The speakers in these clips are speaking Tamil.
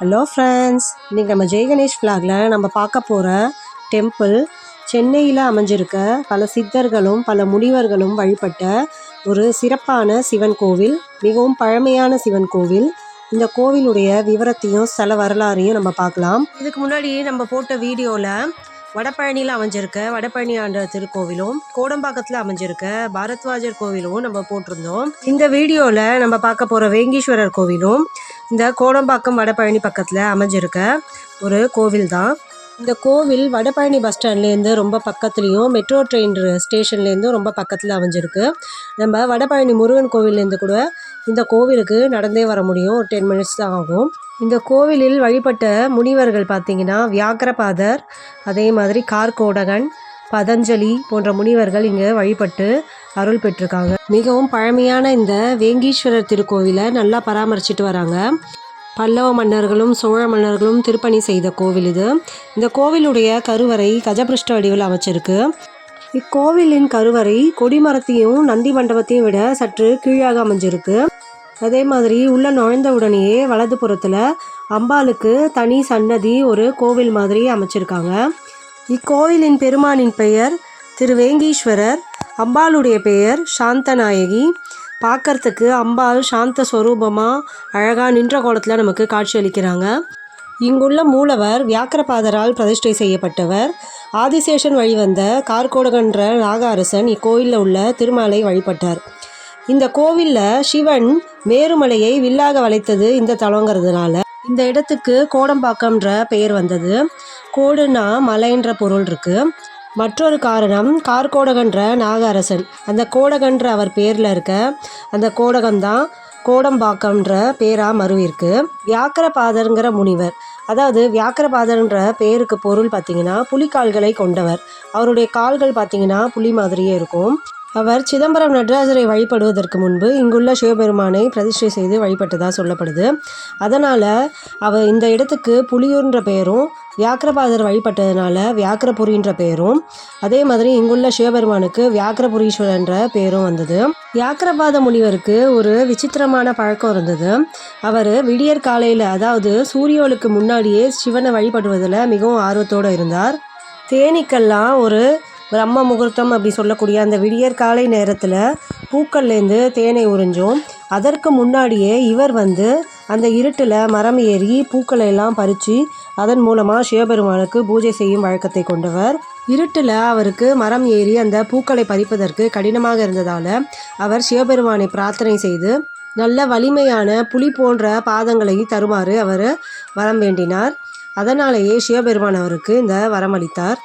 ஹலோ ஃப்ரெண்ட்ஸ் இன்றைக்கி நம்ம ஜெய் கணேஷ் ஃப்ளாகில் நம்ம பார்க்க போகிற டெம்பிள் சென்னையில் அமைஞ்சிருக்க பல சித்தர்களும் பல முனிவர்களும் வழிபட்ட ஒரு சிறப்பான சிவன் கோவில் மிகவும் பழமையான சிவன் கோவில். இந்த கோவிலுடைய விவரத்தையும் சில வரலாறையும் நம்ம பார்க்கலாம். இதுக்கு முன்னாடி நம்ம போட்ட வீடியோவில் வடபழனியில் அமைஞ்சிருக்க வடபழனி ஆண்ட திருக்கோவிலும் கோடம்பாக்கத்தில் அமைஞ்சிருக்க பாரத்வாஜர் கோவிலும் நம்ம போட்டிருந்தோம். இந்த வீடியோவில் நம்ம பார்க்க போகிற வேங்கீஸ்வரர் கோவிலும் இந்த கோடம்பாக்கம் வடபழனி பக்கத்தில் அமைஞ்சிருக்க ஒரு கோவில் தான் இந்த கோவில் வடபழனி பஸ் ஸ்டாண்ட்லேருந்து ரொம்ப பக்கத்துலேயும் மெட்ரோ ட்ரெயின் ஸ்டேஷன்லேருந்தும் ரொம்ப பக்கத்தில் அமைஞ்சிருக்கு. நம்ம வடபழனி முருகன் கோவில்லேருந்து கூட இந்த கோவிலுக்கு நடந்தே வர முடியும். ஒரு டென் மினிட்ஸ் தான் ஆகும். இந்த கோவிலில் வழிபட்ட முனிவர்கள் பார்த்தீங்கன்னா வியாக்கிரபாதர் அதே மாதிரி கார்கோடகன் பதஞ்சலி போன்ற முனிவர்கள் இங்கே வழிபட்டு அருள் பெற்றிருக்காங்க. மிகவும் பழமையான இந்த வேங்கீஸ்வரர் திருக்கோவிலை நல்லா பராமரிச்சிட்டு வராங்க. பல்லவ மன்னர்களும் சோழ மன்னர்களும் திருப்பணி செய்த கோவில் இது. இந்த கோவிலுடைய கருவறை கஜபிருஷ்ட வடிவில் அமைச்சிருக்கு. இக்கோவிலின் கருவறை கொடிமரத்தையும் நந்தி மண்டபத்தையும் விட சற்று கீழாக அமைஞ்சிருக்கு. அதே மாதிரி உள்ள நுழைந்த உடனேயே வலது புறத்தில் அம்பாளுக்கு தனி சன்னதி ஒரு கோவில் மாதிரி அமைச்சிருக்காங்க. இக்கோவிலின் பெருமானின் பெயர் திரு வேங்கீஸ்வரர் அம்பாளுடைய பெயர் சாந்தநாயகி. பார்க்கறதுக்கு அம்பாள் சாந்த ஸ்வரூபமாக அழகாக நின்ற கோலத்தில் நமக்கு காட்சி அளிக்கிறாங்க. இங்குள்ள மூலவர் வியாக்கிரபாதரால் பிரதிஷ்டை செய்யப்பட்டவர். ஆதிசேஷன் வழிவந்த கார்கோடகன்ற நாகாரசன் இக்கோயிலில் உள்ள திருமாலை வழிபட்டார். இந்த கோவிலில் சிவன் மேருமலையை வில்லாக வளைத்தது இந்த தலங்கிறதுனால. இந்த இடத்துக்கு கோடம்பாக்கம்ன்ற பெயர் வந்தது. கோடுனா மலைன்ற பொருள் இருக்குது மற்றொரு காரணம் கார்கோடகன்ற நாகரசன். அந்த கோடகன்ற அவர் பேரில் இருக்க அந்த கோடகம் தான் கோடம்பாக்கம்ன்ற பேராக மறுவிருக்கு வியாக்கரபாதருங்கிற முனிவர் அதாவது வியாக்கிரபாதர்ன்ற பேருக்கு பொருள் பார்த்தீங்கன்னா புலிக்கால்களை கொண்டவர். அவருடைய கால்கள் பார்த்தீங்கன்னா புலி மாதிரியே இருக்கும். அவர் சிதம்பரம் நடராஜரை வழிபடுவதற்கு முன்பு இங்குள்ள சிவபெருமானை பிரதிஷ்டை செய்து வழிபட்டதாக சொல்லப்படுது. அதனால் அவர் இந்த இடத்துக்கு புலியூர்ன்ற பெயரும் வியாக்கிரபாதர் வழிபட்டதுனால வியாக்கிரபுரின்ற பெயரும் அதே மாதிரி இங்குள்ள சிவபெருமானுக்கு வியாக்கிரபுரீஸ்வரன்ற பெயரும் வந்தது. வியாக்கிரபாத முனிவருக்கு ஒரு விசித்திரமான பழக்கம் இருந்தது. அவர் விடியற் காலையில் அதாவது சூரியோளுக்கு முன்னாடியே சிவனை வழிபடுவதில் மிகவும் ஆர்வத்தோடு இருந்தார். தேனீக்கெல்லாம் ஒரு பிரம்ம முகூர்த்தம் அப்படி சொல்லக்கூடிய அந்த விடியற் காலை நேரத்தில் பூக்கள்லேருந்து தேனை உறிஞ்சும். அதற்கு முன்னாடியே இவர் வந்து அந்த இருட்டில் மரம் ஏறி பூக்களை எல்லாம் பறித்து அதன் மூலமாக சிவபெருமானுக்கு பூஜை செய்யும் வழக்கத்தை கொண்டவர். இருட்டில் அவருக்கு மரம் ஏறி அந்த பூக்களை பறிப்பதற்கு கடினமாக இருந்ததால் அவர் சிவபெருமானை பிரார்த்தனை செய்து நல்ல வலிமையான புலி போன்ற பாதங்களை தருமாறு அவர் வரம் வேண்டினார். அதனாலேயே சிவபெருமான் அவருக்கு இந்த வரம் அளித்தார்.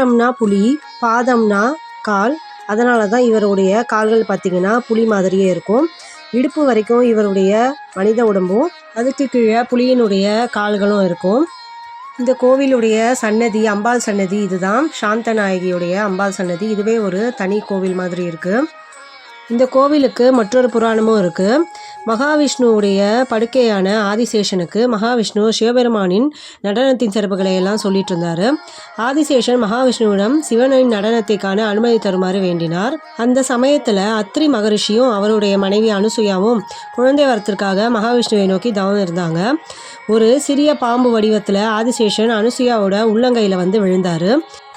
பாதம்னா புலி பாதம்னா கால். அதனால தான் இவருடைய கால்கள் பார்த்திங்கன்னா புலி மாதிரியே இருக்கும். இடுப்பு வரைக்கும் இவருடைய மனித உடம்பும் அதுக்கு கீழே புலியினுடைய கால்களும் இருக்கும். இந்த கோவிலுடைய சன்னதி அம்பாள் சன்னதி இதுதான். சாந்தநாயகியுடைய அம்பாள் சன்னதி. இதுவே ஒரு தனி கோவில் மாதிரி இருக்குது இந்த கோவிலுக்கு மற்றொரு புராணமும் இருக்குது மகாவிஷ்ணுவுடைய படுக்கையான ஆதிசேஷனுக்கு மகாவிஷ்ணு சிவபெருமானின் நடனத்தின் சிறப்புகளை எல்லாம் சொல்லிட்டு இருந்தாரு. ஆதிசேஷன் மகாவிஷ்ணுவிடம் சிவனின் நடனத்தை காண அனுமதி தருமாறு வேண்டினார். அந்த சமயத்தில் அத்ரி மகரிஷியும் அவருடைய மனைவி அனுசுயாவும் குழந்தை வரத்திற்காக மகாவிஷ்ணுவை நோக்கி தவம் இருந்தாங்க. ஒரு சிறிய பாம்பு வடிவத்தில் ஆதிசேஷன் அனுசுயாவோட உள்ளங்கையில் வந்து விழுந்தார்.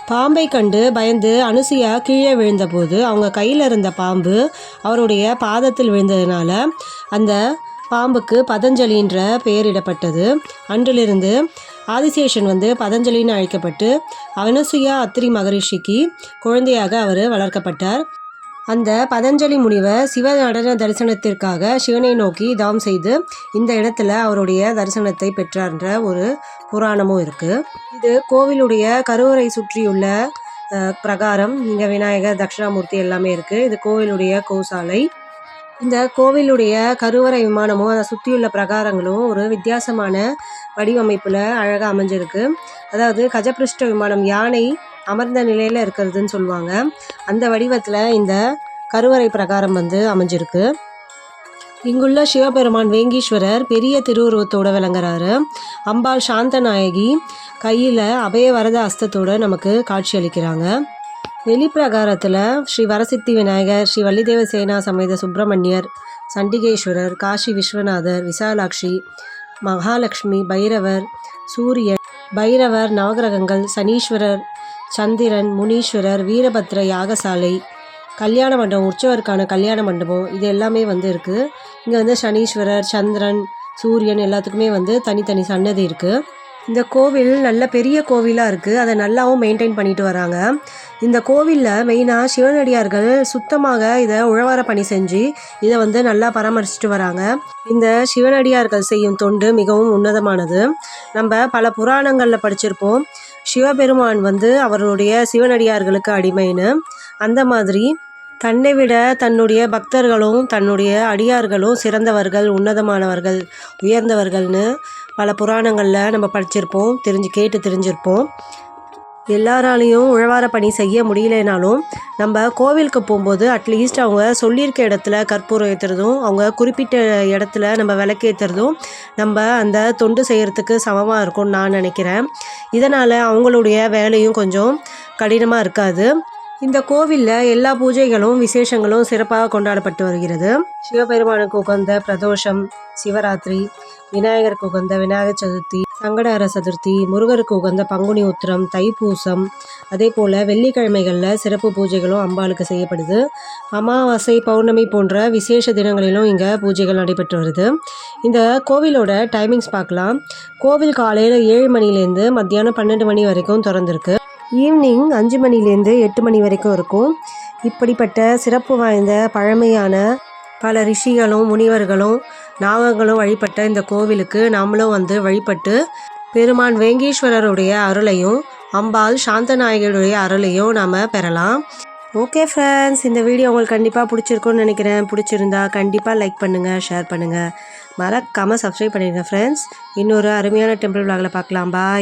பாம்பை கண்டு பயந்து அனுசுயா கீழே விழுந்தபோது அவங்க கையில் இருந்த பாம்பு அவருடைய பாதத்தில் விழுந்ததுனால அந்த பாம்புக்கு பதஞ்சலின்ற பெயரிடப்பட்டது. அன்றிலிருந்து ஆதிசேஷன் வந்து பதஞ்சலின்னு அழைக்கப்பட்டு அனுசுயா அத்திரி மகரிஷிக்கு குழந்தையாக அவர் வளர்க்கப்பட்டார். அந்த பதஞ்சலி முனிவர் சிவ நடன தரிசனத்திற்காக சிவனை நோக்கி தவம் செய்து இந்த இடத்துல அவருடைய தரிசனத்தை பெற்றார்ன்ற ஒரு புராணமும் இருக்குது இது கோவிலுடைய கருவறை சுற்றியுள்ள பிரகாரம் இங்கே விநாயகர் தட்சிணாமூர்த்தி எல்லாமே இருக்குது இது கோவிலுடைய கோசாலை. இந்த கோவிலுடைய கருவறை விமானமும் அதை சுற்றியுள்ள பிரகாரங்களும் ஒரு வித்தியாசமான வடிவமைப்பில் அழகாக அமைஞ்சிருக்கு. அதாவது கஜபிருஷ்ட விமானம் யானை அமர்ந்த நிலையில் இருக்கிறதுன்னு சொல்லுவாங்க. அந்த வடிவத்தில் இந்த கருவறை பிரகாரம் வந்து அமைஞ்சிருக்கு. இங்குள்ள சிவபெருமான் வேங்கீஸ்வரர் பெரிய திருவுருவத்தோட விளங்குறாரு. அம்பாள் சாந்தநாயகி கையில் அபய வரத அஸ்தத்தோடு நமக்கு காட்சி அளிக்கிறாங்க. வெளிப்பிரகாரத்தில் ஸ்ரீ வரசித்தி விநாயகர் ஸ்ரீ வள்ளிதேவ சேனா சமேத சுப்பிரமணியர் சண்டிகேஸ்வரர் காசி விஸ்வநாதர் விசாலாட்சி மகாலட்சுமி பைரவர் சூரியன் பைரவர் நவகிரகங்கள் சனீஸ்வரர் சந்திரன் முனீஸ்வரர் வீரபத்ர யாகசாலை கல்யாண மண்டபம் உற்சவருக்கான கல்யாண மண்டபம் இது எல்லாமே வந்து இருக்குது இங்கே வந்து சனீஸ்வரர் சந்திரன் சூரியன் எல்லாத்துக்குமே வந்து தனித்தனி சன்னதி இருக்குது இந்த கோவில் நல்ல பெரிய கோவிலாக இருக்குது அதை நல்லாவும் மெயின்டைன் பண்ணிட்டு வராங்க. இந்த கோவிலில் மெயினாக சிவனடியார்கள் சுத்தமாக இதை உழவார பணி செஞ்சு இதை வந்து நல்லா பராமரிச்சுட்டு வராங்க. இந்த சிவனடியார்கள் செய்யும் தொண்டு மிகவும் உன்னதமானது. நம்ம பல புராணங்களில் படிச்சிருப்போம். சிவபெருமான் வந்து அவருடைய சிவனடியார்களுக்கு அடிமைன்னு. அந்த மாதிரி தன்னை விட தன்னுடைய பக்தர்களும் தன்னுடைய அடியார்களும் சிறந்தவர்கள் உன்னதமானவர்கள் உயர்ந்தவர்கள்னு பல புராணங்களில் நம்ம படிச்சிருப்போம் தெரிஞ்சு கேட்டு தெரிஞ்சிருப்போம். எல்லாராலையும் உழவார பணி செய்ய முடியலைனாலும் நம்ம கோவிலுக்கு போகும்போது அட்லீஸ்ட் அவங்க சொல்லியிருக்க இடத்துல கற்பூரம் ஏற்றுறதும் அவங்க குறிப்பிட்ட இடத்துல நம்ம விளக்கேற்றுறதும் நம்ம அந்த தொண்டு செய்கிறதுக்கு சமமாக இருக்கும்னு நான் நினைக்கிறேன். இதனால் அவங்களுடைய வேலையும் கொஞ்சம் கடினமாக இருக்காது. இந்த கோவிலில் எல்லா பூஜைகளும் விசேஷங்களும் சிறப்பாக கொண்டாடப்பட்டு வருகிறது. சிவபெருமானுக்கு உகந்த பிரதோஷம் சிவராத்திரி விநாயகருக்கு உகந்த விநாயகர் சதுர்த்தி சங்கடஹர சதுர்த்தி முருகருக்கு உகந்த பங்குனி உத்திரம் தைப்பூசம் அதே போல் வெள்ளிக்கிழமைகளில் சிறப்பு பூஜைகளும் அம்பாளுக்கு செய்யப்படுது. அமாவாசை பௌர்ணமி போன்ற விசேஷ தினங்களிலும் இங்கே பூஜைகள் நடைபெற்று வருது. இந்த கோவிலோட டைமிங்ஸ் பார்க்கலாம். கோவில் காலையில் ஏழு மணிலேருந்து மத்தியானம் பன்னெண்டு மணி வரைக்கும் திறந்திருக்கு. ஈவினிங் அஞ்சு மணிலேருந்து எட்டு மணி வரைக்கும் இருக்கும். இப்படிப்பட்ட சிறப்பு வாய்ந்த பழமையான பல ரிஷிகளும் முனிவர்களும் நாகங்களும் வழிபட்ட இந்த கோவிலுக்கு நாமளும் வந்து வழிபட்டு பெருமான் வேங்கீஸ்வரருடைய அருளையும் அம்பாள் சாந்தநாயகருடைய அருளையும் நாம் பெறலாம். ஓகே ஃப்ரெண்ட்ஸ் இந்த வீடியோ உங்களுக்கு கண்டிப்பாக பிடிச்சிருக்கும்னு நினைக்கிறேன். பிடிச்சிருந்தா கண்டிப்பாக லைக் பண்ணுங்கள் ஷேர் பண்ணுங்கள் மறக்காமல் சப்ஸ்கிரைப் பண்ணிடுங்க ஃப்ரெண்ட்ஸ் இன்னொரு அருமையான டெம்பிள் விளாகில் பார்க்கலாம். பாய்